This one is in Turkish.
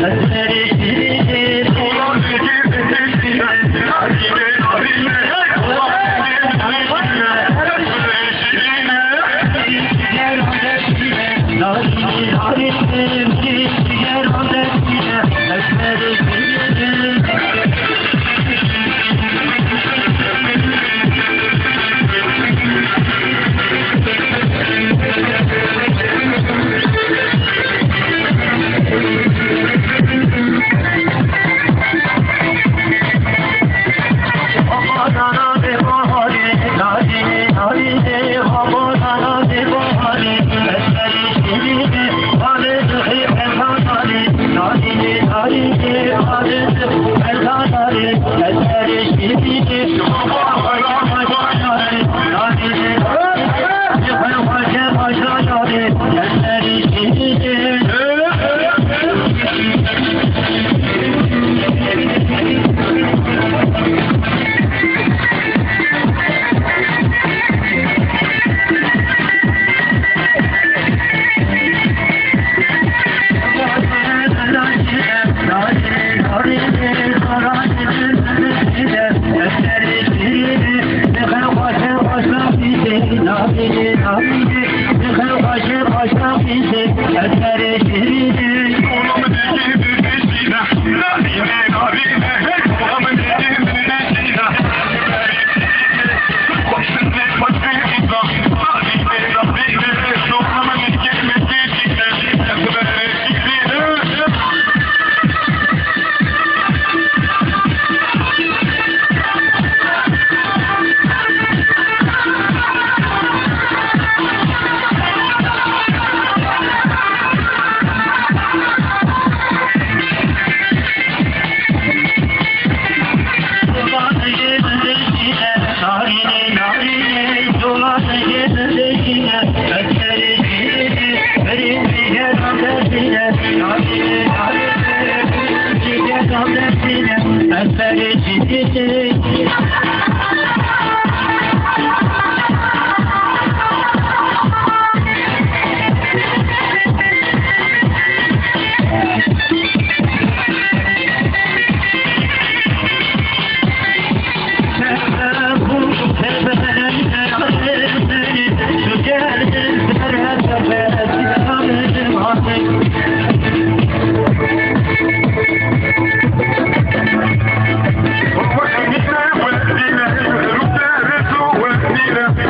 أسري Thank you. kalbi Yıkıl başı başa bizi Etleri geride Yolum beni bir bizine Nazime garime kalbine Nabine nabine Cide kalbine Ben seni ciddi Get up